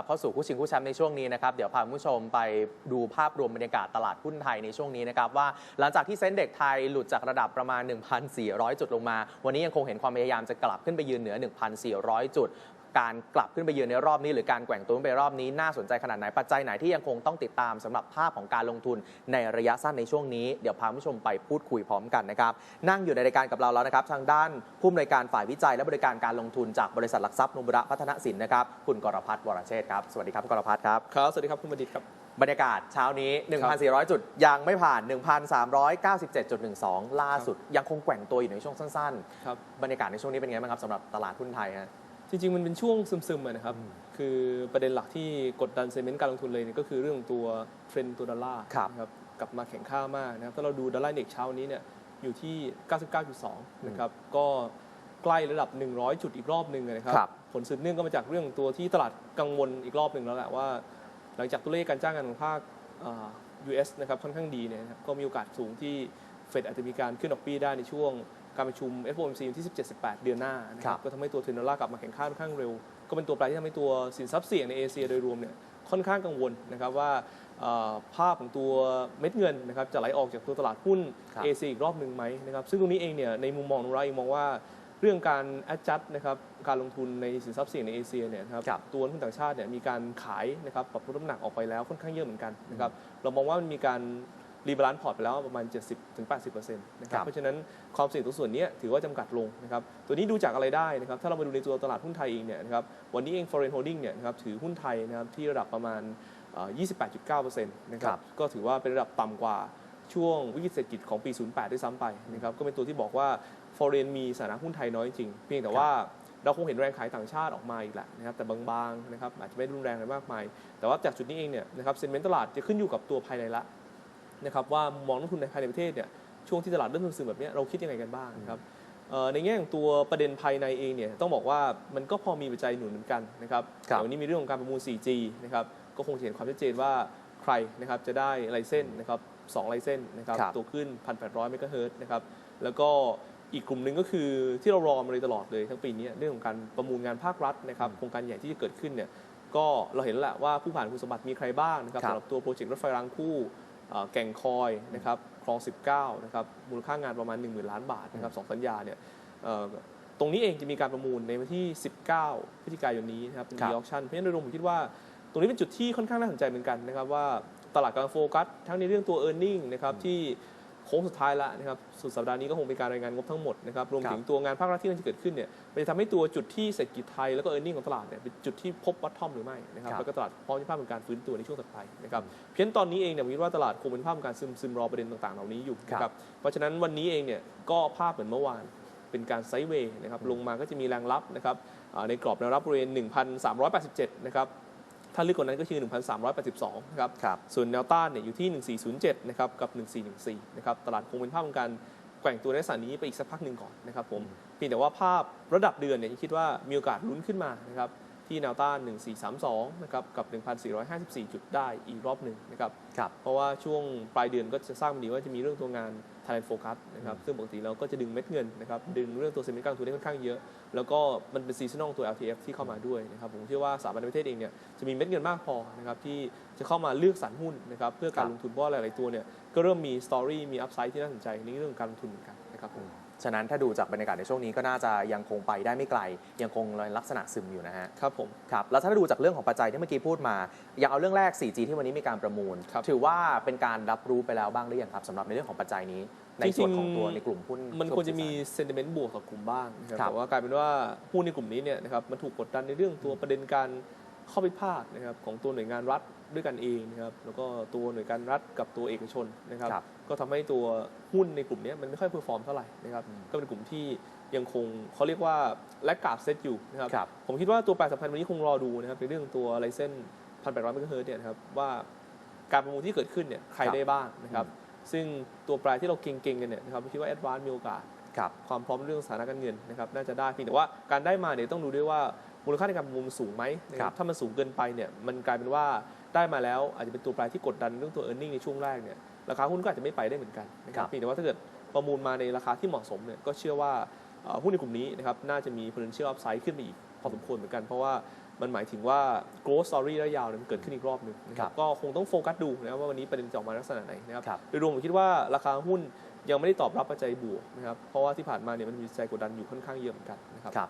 ลับเข้าสู่คู่ชิงคู่แชมป์ในช่วงนี้นะครับ เดี๋ยวพาคุณผู้ชมไปดูภาพรวมบรรยากาศตลาดหุ้นไทยในช่วงนี้นะครับ ว่าหลังจากที่เซ็นเด็กไทยหลุดจากระดับประมาณ 1,400 จุดลงมา วันนี้ยังคงเห็นความพยายามจะกลับขึ้นไปยืนเหนือ 1,400 จุด การกลับขึ้นไปยืนในรอบนี้ หรือการแกว่งตัวขึ้นไปรอบนี้น่าสนใจขนาดไหนปัจจัยไหนที่ยังคงต้องติดตามสำหรับภาพของการลงทุนในระยะสั้นในช่วงนี้เดี๋ยวพาคุณผู้ชมไปพูดคุยพร้อมกันนะครับนั่งอยู่ในรายการกับเราแล้วนะครับทางด้านผู้อำนวยการฝ่ายวิจัย และบริการการลงทุนจากบริษัทหลักทรัพย์นุบุระพัฒนสินนะครับคุณกรพัฒน์วรเชษฐ์ครับสวัสดีครับคุณกรพัฒน์ครับครับสวัสดีครับคุณบัณฑิตครับบรรยากาศเช้านี้ 1,400 จุด ยังไม่ผ่าน 1,397.12 ล่าสุด ยังคงแกว่งตัวอยู่ในช่วงสั้นครับๆบรรยากาศในช่วงนี้เป็นไงบ้างครับสำหรับตลาดหุ้นไทยฮะ จริงๆ มันเป็นช่วงซึมๆอะนะครับ คือประเด็นหลักที่กดดันเซนเมนต์การลงทุนเลยเนี่ยก็คือเรื่องของตัวเทรนด์ตัวดอลลาร์ครับ นะครับกลับมาแข็งค่ามากนะครับ ถ้าเราดูดอลลาร์เด็กเช้านี้เนี่ยอยู่ที่ 99.2 นะครับ ก็ใกล้ระดับ 100 จุดอีกรอบหนึ่งอะนะครับ ครับ ผลสืบเนื่องก็มาจากเรื่องตัวที่ตลาดกังวลอีกรอบหนึ่งแล้วแหละว่า หลังจากตัวเลขการจ้างงานของภาคอ่า US นะครับค่อนข้างดีเนี่ยนะครับก็มีโอกาสสูงที่เฟดอาจจะมีการขึ้นดอกเบี้ยได้ในช่วง การประชุม FOMC วันที่ 17-18 เดือนหน้านะคครัรับบก็ทำให้ตัวเทรนดอลลาร์กลับมาแข่งข้าค่อนข้างเร็ว ก็เป็นตัวแปรที่ทำให้ตัวสินทรัพย์เสี่ยงในเอเชียโดยรวมเนี่ยค่อนข้างกังวลนะครับว่าเอ่อภาพของตัวเม็ดเงินนะครับจะไหลออกจากตัวตลาดหุ้นครับเอเชียอีกรอบหนึ่งไหมนะครับซึ่งตรงนี้เองเนี่ยในมุมมองของเราเองมองว่าเรื่องการ adjust นะครับการลงทุนในสินทรัพย์เสี่ยงในเอเชียเนี่ยนะครับครับตัวนักลงทุนต่างชาติเนี่ยมีการขายนะครับปรับลดน้ำหนักออกไปแล้วค่อนข้างเยอะเหมือนกันนะครับเรามองว่ามันมีการ รีบาลานซ์พอร์ตไปแล้วประมาณ 70-80%นะคครัรับบเพราะฉะนั้นความเสี่ยงตรงส่วนเนี้ยถือว่าจำกัดลงนะครับตัวนี้ดูจากอะไรได้นะครับถ้าเรามาดูในตัวตลาดหุ้นไทยเองเนี่ยนะครับวันนี้เอง foreign holding เนี่ยนะครับถือหุ้นไทยนะครับที่ระดับประมาณเอ่อ28.9%นะคครัรับบก็ถือว่าเป็นระดับต่ำกว่าช่วงวิกฤตเศรษฐกิจของปี 08 ด้วยซ้ำไปนะครับก็เป็นตัวที่บอกว่า foreign มีสถานะหุ้นไทยน้อยจริง เพียงแต่ว่าเราคงเห็นแรงขายต่างชาติออกมาอีกแหละนะครับแต่บางๆนะครับอาจจะไม่รุนแรงอะไรมากมาย แต่ว่าจากจุดนี้เองเนี่ยนะครับเซนเมนต์ตลาดจะขึ้นอยู่กับตัวภายในละ นะครับว่ามุมมองนักลงทุนในภายในประเทศเนี่ยช่วงที่ตลาดเริ่มซึมๆแบบเนี้ยเราคิดยังไงกันบ้างนะครับเอ่อในแง่ของตัวประเด็นภายในเองเนี่ยต้องบอกว่ามันก็พอมีปัจจัยหนุนเหมือนกันนะครับครับแต่วันนี้มีเรื่องของการประมูล 4G นะครับก็คงจะเห็นความชัดเจนว่าใครนะครับจะได้ไลเส้นนะครับสองไลเส้นนะครับครับตัวขึ้น 1,800เมกะเฮิรตซ์นะครับแล้วก็อีกกลุ่มหนึ่งก็คือที่เรารอมาเลยตลอดเลยทั้งปีนี้เรื่องของการประมูลงานภาครัฐนะครับโครงการใหญ่ที่จะเกิดขึ้นเนี่ยก็เราเห็นแล้วแหละว่าผู้ผ่านคุณสมบัติมีใครบ้างนะครับครับสำหรับตัวโปรเจกต์รถไฟรางคู่เอ่อ แก่งคอยนะครับคลอง 19นะครับมูลค่างานประมาณ 1 0,000 ล้านบาทนะครับสองสัญญาเนี่ยเอ่อตรงนี้เองจะมีการประมูลในวันที่ 19 พฤศจิกายนนี้นะครับเป็นครับดีออคชั่น เพราะฉะนั้นโดยรวมผมคิดว่า ตรงนี้เป็นจุดที่ค่อนข้างน่าสนใจเหมือนกันนะครับว่าตลาดกำลังโฟกัสทั้งในเรื่องตัว e a r n i n g นะครับที่โค้งสุดท้ายแล้วนะครับสุดสัปดาห์นี้ก็คงเป็นการรายงานงบทั้งหมดนะครับรวมถึงตัวงานภาครัฐที่กำลังจะเกิดขึ้นเนี่ยมันจะทำให้ตัวจุดที่เศรษฐกิจไทยแล้วก็ e a r n i n g ของตลาดเนี่ยเป็นจุดที่พบวัตทอมหรือไม่นะครับครับแล้วก็ตลาดพร้อมที่ภาพของการฟื้นตัวในช่วงถัดไปนะครับเพียงตอนนี้เองเนี่ยผมคิดว่าตลาดคงเป็นภาพของการซึมซึมรอประเด็นต่างๆเหล่านี้อยู่นะครับเพราะฉะนั้นวันนี้เองเนี่ยก็ภาพเหมือนเมื่อวานเป็นการไซด์เวย์นะครับลงมาก็จะมีแรงรับนะครับอ่าในกรอบแนวรับบริเวณ 1,387 นะครับถ้าลึกกว่านั้นก็คือ 1,382 นะครับครับ ส่วนแนวต้านเนี่ยอยู่ที่ 1407 นะครับ กับ 1414 นะครับ ตลาดคงเป็นภาพของการแกว่งตัวในลักษณะนี้ไปอีกสักพักหนึ่งก่อนนะครับผมเพียงแต่ว่าภาพระดับเดือนเนี่ยยังคิดว่ามีโอกาสลุ้นขึ้นมานะครับ ที่แนวต้าน 1432 นะครับ กับ 1,454 จุดได้อีกรอบหนึ่งนะครับครับเพราะว่าช่วงปลายเดือนก็จะทราบดีว่าจะมีเรื่องตัวงาน Thailand Focus นะครับ ซึ่งปกติเราก็จะดึงเม็ดเงินนะครับ ดึงเรื่องตัวเซ็นต์การลงทุนได้ค่อนข้างเยอะ แล้วก็มันเป็นซีซันอลตัว LTF ที่เข้ามาด้วยนะครับ ผมเชื่อว่าสถาบันในประเทศเองเนี่ยจะมีเม็ดเงินมากพอนะครับที่จะเข้ามาเลือกสรรหุ้นนะครับเพื่อการครับลงทุนเพราะว่าหลาย ๆ ตัวเนี่ยก็เริ่มมีสตอรี่มีอัพไซด์ที่น่าสนใจในเรื่องของการลงทุนเหมือนกันนะครับผม ฉะนั้นถ้าดูจากบรรยากาศในช่วงนี้ก็น่าจะยังคงไปได้ไม่ไกล ยังคงลักษณะซึมอยู่นะฮะครับผมครับแล้วถ้าดูจากเรื่องของปัจจัยที่เมื่อกี้พูดมา อย่างเอาเรื่องแรก 4G ที่วันนี้มีการประมูลครับถือว่าเป็นการรับรู้ไปแล้วบ้างหรือยังครับสำหรับในเรื่องของปัจจัยนี้ ในส่วนของตัวในกลุ่มหุ้นมันควรจะมีเซนติเมนต์บวกกับกลุ่มบ้างนะครับครับแต่ว่ากลายเป็นว่าหุ้นในกลุ่มนี้เนี่ยนะครับมันถูกกดดันในเรื่องตัวประเด็นการเข้าไปภาคนะครับของตัวหน่วยงานรัฐด้วยกันเองนะครับแล้วก็ตัวหน่วยงานรัฐกับตัวเอกชนนะครับครับ ก็ทำให้ตัวหุ้นในกลุ่มนี้มันไม่ค่อยเพอร์ฟอร์มเท่าไหร่นะครับอืมก็เป็นกลุ่มที่ยังคงเขาเรียกว่าแลกกราบเซตอยู่นะครับครับผมคิดว่าตัวแปรสำคัญวันนี้คงรอดูนะครับในเรื่องตัวไลเซนพันแปดร้อยเมกะเฮิรตซ์เนี่ยนะครับว่าการประมูลที่เกิดขึ้นเนี่ยใครครับได้บ้างนะครับซึ่งตัวแปรที่เราเก่งๆกันเนี่ยนะครับผมคิดว่าแอดวานมีโอกาสครับความพร้อมเรื่องสถานะการเงินนะครับน่าจะได้เพียงแต่ว่าการได้มาเนี่ยต้องดูด้วยว่ามูลค่าในการประมูลมันสูงไหมนะคครัรับบถ้ามันสูงเกินไปเนี่ยมันกลายเป็นว่าได้มาแล้วอาจจะเป็นตัวแปรที่กดดันเรื่องตัว e a r n i n g ในช่วงแรกเนี่ย ราคาหุ้นก็อาจจะไม่ไปได้เหมือนกันนะคครัรับบเพียงแต่ว่าถ้าเกิดประมูลมาในราคาที่เหมาะสมเนี่ยก็เชื่อว่าเอ่อหุ้นในกลุ่มนี้นะครับน่าจะมี potential upside ขึ้นไปอีกพอสมควรเหมือนกัน เพราะว่ามันหมายถึงว่า growth story ระยะยาวเนี่ยมันเกิดขึ้นอีกรอบหนึ่งนะคครัรับบก็คงต้องโฟกัสดูนะครับว่าวันนี้ประเด็นจะออกมาลักษณะไหนนะครับครับโดยรวมผมคิดว่าราคาหุ้นยังไม่ได้ตอบรับปัจจัยบวกนะครับเพราะว่าที่ผ่านมาเนี่ยมันมีใจกดดันอยู่ค่อนข้างเยอะเหมือนกันนะครับครับ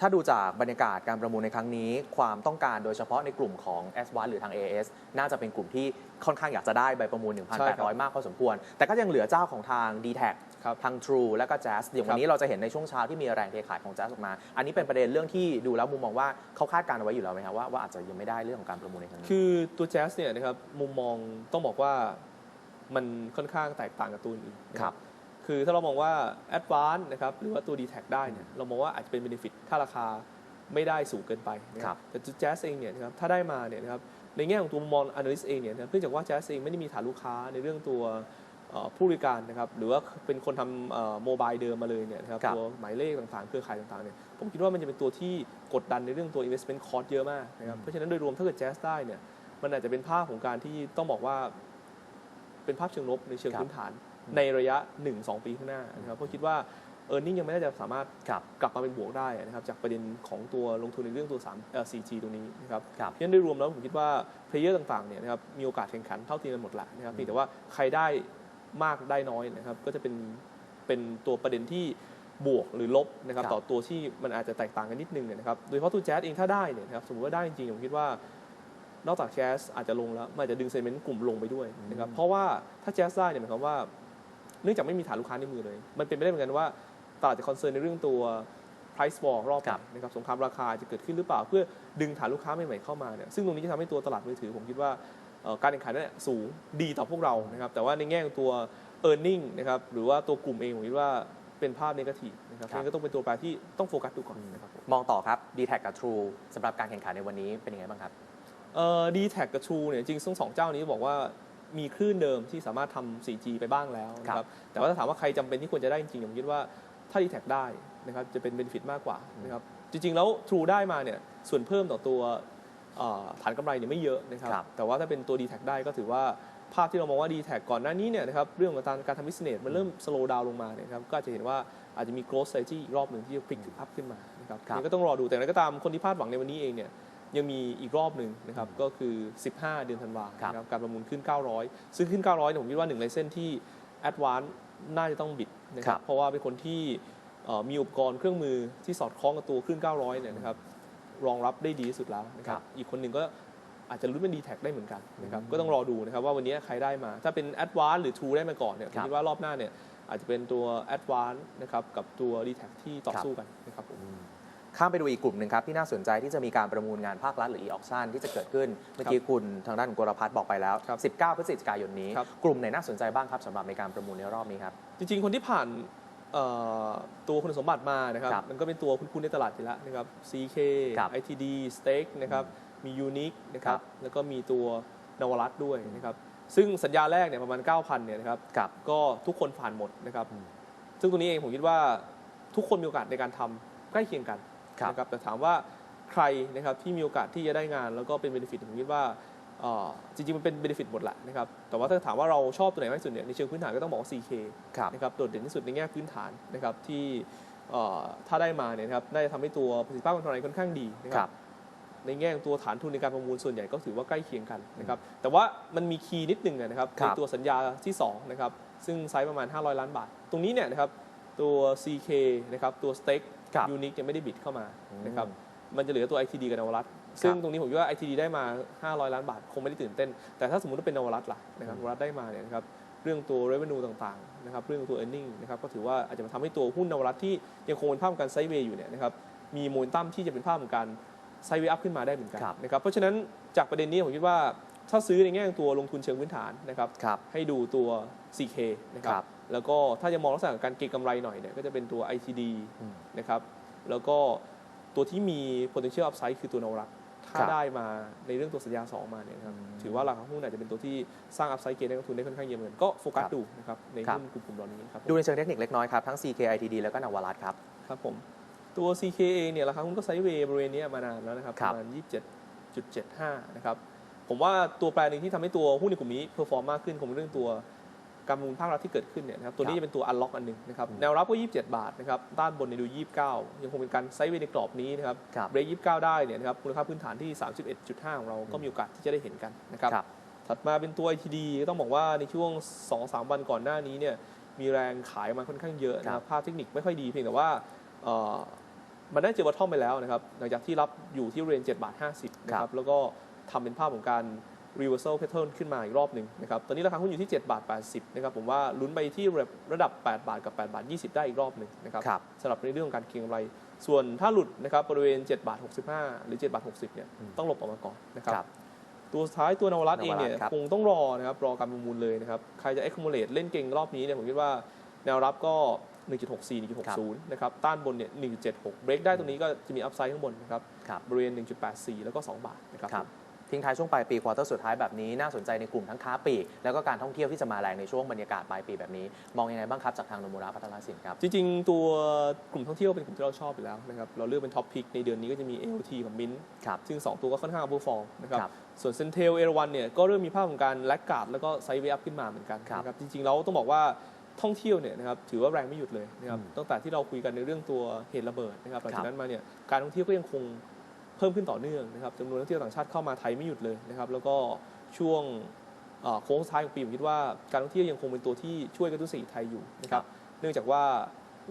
ถ้าดูจากบรรยากาศการประมูลในครั้งนี้ ความต้องการโดยเฉพาะในกลุ่มของ s อหรือทาง AS น่าจะเป็นกลุ่มที่ค่อนข้างอยากจะได้ใบประมูลใช่ครับ1,800 มากพอสมควร แต่ก็ยังเหลือเจ้าของทาง d t แทครับทาง True และก็ Jazz อย่างวันนี้เราจะเห็นในช่วงเช้าที่มีแรงเทขายของ Jazz ออกมา อันนี้เป็นประเด็นเรื่องที่ดูแล้วมุมมองว่าเขาคาดการณ์เอาไว้อยู่แล้วไหมครับว่าว่าอาจจะยังไม่ได้เรื่องของการประมูลในครั้งนี้คือตัวแจ๊สเนี่ยนะครับมุมมองต้องบอกว่ามันค่อนข้างแตกต่างกับตัวอื่นๆนะครับ คือถ้าเรามองว่า a d v a n c e นะครับหรือว่าตัว d t แทได้เนี่ยเรามองว่าอาจจะเป็น benefit ถ้าราคาไม่ได้สูงเกินไปนะคครัรับบแต่ตัวแจ๊สเองเนี่ยนะครับถ้าได้มาเนี่ยนะครับในแง่ของตัวมุมมอง analyst เองเนี่ยนะครับเนื่องจากว่าแจ๊สเองไม่ได้มีฐานลูกค้าในเรื่องตัวเอ่อผู้บริการนะครับหรือว่าเป็นคนทำโมบายเดิมมาเลยเนี่ยนะครับครับตัวหมายเลขต่างๆ เครือข่ายต่างๆเนี่ยผมคิดว่ามันจะเป็นตัวที่กดดันในเรื่องตัว investment cost เยอะมากนะครับเพราะฉะนั้นโดยรวมถ้าเกิดแจ๊สได้เนี่ยมันอาจจะเป็นภาพของการที่ต้องบอกว่าเป็นภาพเชิงลบในเชิงครับพื้นฐาน ในระยะ 1-2 ปีข้างหน้านะครับเพราะคิดว่าเออร์เน็งยังไม่น่าจะสามารถครับกลับมาเป็นบวกได้นะครับจากประเด็นของตัวลงทุนในเรื่องตัว3เอ่อ 4G ตรงนี้นะครับครับเพราะฉะนั้นโดยรวมแล้วผมคิดว่าเพลเยอร์ต่างๆเนี่ยนะครับมีโอกาสแข่งขันเท่าเทียมกันหมดแหละนะครับเพียงแต่ว่าใครได้มากได้น้อยนะครับก็จะเป็นเป็นตัวประเด็นที่บวกหรือลบนะครับครับต่อตัวที่มันอาจจะแตกต่างกันนิดนึงเนี่ยนะครับโดยเฉพาะตัวแจ๊สเองถ้าได้เนี่ยนะครับสมมติว่าได้จริงๆผมคิดว่านอกจากแจ๊สอาจจะลงแล้วมันอาจจะดึงเซนเมนต์กลุ่มลงไปด้วยนะครับอืมเพราะว่าถ้าแจ๊สได้เนี่ยหมายความว่า เนื่องจากไม่มีฐานลูกค้าในมือเลย มันเป็นไปได้เหมือนกันว่าตลาดจะคอนเซิร์นในเรื่องตัว price war รอบครับใหม่นะครับสงครามราคาจะเกิดขึ้นหรือเปล่า เพื่อดึงฐานลูกค้าใหม่ๆเข้ามาเนี่ยซึ่งตรงนี้จะทำให้ตัวตลาดมือถือผมคิดว่าเอ่อการแข่งขันเนี่ยสูงดีต่อพวกเรานะครับแต่ว่าในแง่ของตัว e a r n i n g นะครับหรือว่าตัวกลุ่มเองผมคิดว่าเป็นภาพนกาทีฟนะครับครับงั้นก็ต้องเป็นตัวแปรที่ต้องโฟกัสดูก่อนนะครับผม มองต่อครับ d t แทกับ True สำหรับการแข่งขันในวันนี้เป็นยังไงบ้างครับ เอ่อดีแท็กับ True เนี่ยจริงๆทั้งสองเจ้านี้บอกว่า มีคลื่นเดิมที่สามารถทำ 4G ไปบ้างแล้วนะคครัรับบแต่ว่าถ้าถามว่าใครจำเป็นที่ควรจะได้จริงๆผมคิดว่าถ้าดีแท็ได้นะครับจะเป็นเบนฟิตมากกว่านะครับจริง ๆ แล้ว True ได้มาเนี่ยส่วนเพิ่มต่อตัวเอ่อฐานกำไรเนี่ยไม่เยอะนะครับครับแต่ว่าถ้าเป็นตัว d t แทได้ก็ถือว่าภาพที่เรามองว่า d t แทก่อนหน้านี้เนี่ยนะครับเรื่องของการการทำ business มันเริ่ม slow down ลงมาเนี่ยครับก็อาจจะเห็นว่าอาจจะมี growth strategy อีกรอบหนึ่งที่จะ pick up ขึ้นมานะครับครับนี่ก็ต้องรอดูแต่อย่างไรก็ตามคนที่พลาดหวังในวันนี้เองเนี่ย ยังมีอีกรอบหนึ่งนะครับก็คือ 15 เดือนธันวาครับนะครับการประมูลขึ้น 900 ซึ่งขึ้น 900เนี่ยผมคิดว่าหนึ่งในเส้นที่ Advance น่าจะต้องบิดนะคครัรับบเพราะว่าเป็นคนที่เอ่อมีอุปกรณ์เครื่องมือที่สอดคล้องกับตัวขึ้น 900 เนี่ยนะครับรองรับได้ดีที่สุดแล้วนะคครัรับบอีกคนหนึ่งก็อาจจะลุ้นเป็น d t แทได้เหมือนกันนะครับอืมก็ต้องรอดูนะครับว่าวันนี้ใครได้มา ถ้าเป็น Advance หรือ True ได้มาก่อนเนี่ยผครัมบคิดว่ารอบหน้าเนี่ยอาจจะเป็นตัว Advance นะครับกับตัว d t แทที่ต่อครับสู้กันนะครับผม ข้ามไปดูอีกกลุ่มหนึ่งครับ ที่น่าสนใจที่จะมีการประมูลงานภาครัฐหรือ e-auction ที่จะเกิดขึ้น เมื่อกี้คุณทางด้านของกรพัฒน์บอกไปแล้วครับ19 พฤศจิกายนนี้ครับกลุ่มไหนน่าสนใจบ้างครับสำหรับในการประมูลในรอบนี้ครับ จริง ๆ คนที่ผ่านเอ่อตัวคุณสมบัติมานะครับครับมันก็เป็นตัวคุ้นๆในตลาดอยู่แล้วนะครับ CK ครับ ITD Stake นะครับ มี Unique นะครัครับบแล้วก็มีตัวนวรัตน์ด้วยนะครับ ซึ่งสัญญาแรกเนี่ยประมาณ 9,000เนี่ยนะครับกับก็ทุกคนผ่านหมดนะครับอืมซึ่งตัวนี้เองผมคิดว่าทุกคนมีโอกาสในการทำใกล้เคียงกัน ครับนะครับแต่ถามว่าใครนะครับที่มีโอกาสที่จะได้งานแล้วก็เป็นเบนฟิตผมคิดว่าเอ่อจริงๆ มันเป็นเบนฟิตหมดแหละนะครับแต่ว่าถ้าถามว่าเราชอบตัวไหนมากที่สุดเนี่ยในเชิงพื้นฐานก็ต้องบอกว่า CK ครับนะครับโดดเด่นที่สุดในแง่พื้นฐานนะครับที่เอ่อถ้าได้มาเนี่ยนะครับน่าจะทำให้ตัวประสิทธิภาพการทำงานค่อนข้างดีนะคครัรับ บ ในแง่ของตัวฐานทุนในการประมูลส่วนใหญ่ก็ถือว่าใกล้เคียงกันนะครับแต่ว่ามันมีคีย์นิดนึงนะครับครัในบตัวสัญญาที่2นะครับซึ่งไซส์ประมาณ 500 ล้านบาท ตรงนี้เนี่ยนะครับตัว CK นะครับตัว Stake ครับ Unique ยังไม่ได้บิดเข้ามาอืมนะครับมันจะเหลือตัว ITD กับนวรัตน์ซึ่งตรงนี้ผมคิดว่า ITD ได้มา 500 ล้านบาท คงไม่ได้ตื่นเต้น แต่ถ้าสมมติว่าเป็นนวรัตน์ล่ะนะครับนวรัตน์ได้มาเนี่ยนะครับเรื่องตัว revenue ต่างๆนะครับเรื่องตัว earning นะครับก็ถือว่าอาจจะมาทำให้ตัวหุ้นนวรัตน์ที่ยังคงเป็นภาพของการไซด์เวย์อยู่เนี่ยนะครับมีโมเมนตัมที่จะเป็นภาพของการไซด์เวย์อัพขึ้นมาได้เหมือนกันครับนะครับเพราะฉะนั้นจากประเด็นนี้ผมคิดว่าถ้าซื้อในแง่ของตัวลงทุนเชิงพื้นฐานนะครับครับให้ดูตัว CK นะคครัรับบ แล้วก็ถ้าจะมองลักษณะของการเก็งกำไรหน่อยเนี่ยก็จะเป็นตัว ITD อืมนะครับแล้วก็ตัวที่มี potential upside คือตัวนวรัตน์ถ้าครับได้มาในเรื่องตัวสัญญา 2 มาเนี่ยนะครับอืมถือว่าราคาหุ้นอาจจะเป็นตัวที่สร้าง upside gain ให้นักลงทุนได้ค่อนข้างเยอะเหมือนกันก็โฟกัสครับดูนะครับในครับหุ้นกลุ่มๆเหล่านี้ครับผมดูในเชิงเทคนิคเล็กน้อยครับ ทั้ง CK ITD แล้วก็นวรัตน์ครับ ครับผม ตัว CK เองเนี่ยราคาหุ้นก็ไซด์เวย์บริเวณเนี้ยมานานแล้วนะครับคปรับระมาณ 27.75 นะครับ ผมว่าตัวแปรหนึ่งที่ทำให้ตัวหุ้นในกลุ่มนี้เพอร์ฟอร์มมากขึ้นคงเป็นเรื่องตัว การประมูลภาครัฐที่เกิดขึ้นเนี่ยนะครับตัวนี้ครับจะเป็นตัวอันล็อกอันหนึ่งนะครับอืมแนวรับก็ 27 บาทนะครับด้านบนเนี่ยดู 29 ยังคงเป็นการไซด์เวย์ในกรอบนี้นะครับครับเบรก29 ได้เนี่ยนะครับมูลค่าพื้นฐานที่ 31.5 ของเราก็มีโอกาสที่จะได้เห็นกันนะครับครับถัดมาเป็นตัว ITD ก็ต้องบอกว่าในช่วง 2-3 วันก่อนหน้านี้เนี่ยมีแรงขายมาค่อนข้างเยอะนะคครัรับบภาพเทคนิคไม่ค่อยดีเพียงแต่ว่าเอ่อมันได้เจอบอททอมไปแล้วนะครับหลังจากที่รับอยู่ที่เรน7บาท50นะครับแล้วก็ทำเป็นภาพของการ reversal pattern ขึ้นมาอีกรอบหนึ่งนะครับ ตอนนี้ราคาหุ้นอยู่ที่ 7 บาท 80 นะครับ ผมว่าลุ้นไปที่ระดับ 8 บาทกับ 8 บาท 20 ได้อีกรอบหนึ่งนะครับครับสำหรับในเรื่องของการเก็งกำไร ส่วนถ้าหลุดนะครับบริเวณ 7 บาท 65 หรือ 7 บาท 60 เนี่ยอืมต้องหลบออกมาก่อนนะครับครับตัวสุดท้ายตัวนวรัตน์เองเนี่ยนวรัตน์ครับคงต้องรอนะครับรอการประมูลเลยนะครับ ใครจะ accumulate เล่นเก่งรอบนี้เนี่ยผมคิดว่าแนวรับก็1.64 1.60 นะครับ ต้านบนเนี่ย 1.76 เบรกได้ตรงนี้ก็จะมีอัพไซด์ข้างบนนะครับครับบริเวณ 1.84 แล้วก็ 2 บาทนะครับครับ ทิ้งท้ายช่วงปลายปีควอเตอร์สุดท้ายแบบนี้น่าสนใจในกลุ่มทั้งค้าปลีกแล้วก็การท่องเที่ยวที่จะมาแรงในช่วงบรรยากาศปลายปีแบบนี้ มองยังไงบ้างครับจากทางโนมูระพัฒนาสินครับ จริงๆ ตัวกลุ่มท่องเที่ยวเป็นกลุ่มที่เราชอบอยู่แล้วนะครับเราเลือกเป็นท็อปพิกในเดือนนี้ก็จะมี AOT กับ Mint ครับซึ่ง 2 ตัวก็ค่อนข้าง overform นะครับครับส่วนเซนเทลเอราวันเนี่ยก็เริ่มมีภาพของการแลกการ์ดแล้วก็ไซด์เวย์อัพขึ้นมาเหมือนกันครับนะครับจริงๆแล้วต้องบอกว่าท่องเที่ยวเนี่ยนะครับถือว่าแรงไม่หยุดเลยนะครับอืมตั้งแต่ที่เราคุยกันในเรื่องตัวเหตุระเบิดนะครับหลังครัจากบนั้นมาเนี่ยการท่องเที่ยวก็ยังคง เพิ่มขึ้นต่อเนื่องนะครับจำนวนนักท่องเที่ยวต่างชาติเข้ามาไทยไม่หยุดเลยนะครับ แล้วก็ช่วงเอ่อโค้งสุดท้ายของปีผมคิดว่าการท่องเที่ยวยังคงเป็นตัวที่ช่วยกระตุ้นเศรษฐกิจไทยอยู่นะครับ เนื่องจากว่า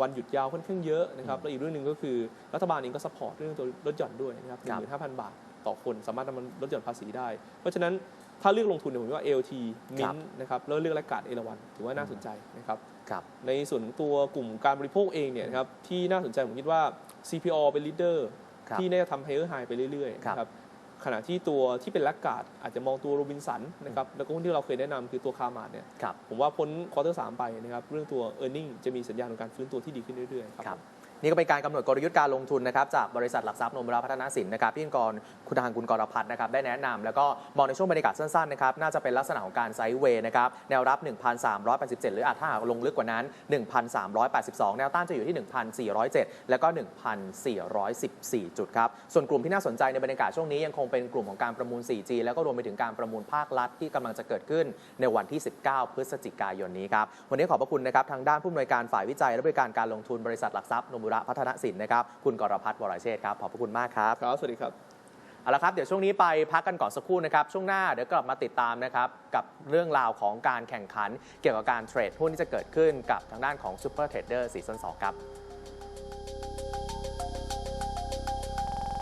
วันหยุดยาวค่อนข้างเยอะนะครับและอีกเรื่องหนึ่งก็คือรัฐบาลเองก็สปอร์ตเรื่องตัวลดหย่อนด้วยนะครับครับ15,000บาทต่อคนสามารถนำมันลดหย่อนภาษีได้ เพราะฉะนั้นถ้าเลือกลงทุนเนี่ยผมว่า ALT มินนะครับแล้วเลือกและกาดเอราวันถือว่าน่าสนใจนะครับครับในส่วนของตัวกลุ่มการบริโภคเองเนี่ยนะครับที่น่าสนใจผมคิดว่า CPO เป็นลีดเดอร์ ครับที่น่าจะทำ higher high ไปเรื่อยๆครับ นะครับขณะที่ตัวที่เป็นแลกกาดอาจจะมองตัวโรบินสันนะครับแล้วก็หุ้นที่เราเคยแนะนำคือตัวคาร์มาดเนี่ยครับผมว่าพ้นควอเตอร์สไปนะครับเรื่องตัว e a r n i n g จะมีสัญญาณของการฟื้นตัวที่ดีขึ้นเรื่อยๆครับ ครับ นี่ก็เป็นการกำหนดกลยุทธ์การลงทุนนะครับจากบริษัทหลักทรัพย์โนมระพัฒนาสินนะครับพี่กรคุณทางคุณกรพัฒน์นะครับได้แนะนำแล้วก็มองในช่วงบรรยากาศสั้นๆนะครับน่าจะเป็นลักษณะของการไซด์เวย์นะครับแนวรับ 1,387 หรืออาจถ้าหากลงลึกกว่านั้น 1,382 แนวต้านจะอยู่ที่ 1,407 แล้วก็ 1,414 จุดครับส่วนกลุ่มที่น่าสนใจในบรรยากาศช่วงนี้ยังคงเป็นกลุ่มของการประมูล 4G แล้วก็รวมไปถึงการประมูลภาครัฐที่กำลังจะเกิดขึ้นในวันที่ 19 พฤศจิกายนนี้ครับวันนี้ขอบพระคุณนะครับทางด้านผู้อำนวยการฝ่ายวิจัยและบริการการลงทุนบริษัทหลักทรัพย์นมระพัฒนสินนะครับ คุณกรพัฒน์วรเชษฐ์ครับขอบพระคุณมากครับ ครับ สวัสดีครับ เอาละครับ เดี๋ยวช่วงนี้ไปพักกันก่อนสักครู่นะครับ ช่วงหน้าเดี๋ยวกลับมาติดตามนะครับ กับเรื่องราวของการแข่งขัน เกี่ยวกับการเทรดหุ้นที่จะเกิดขึ้นกับทางด้านของ Super Trader Season 2ครับ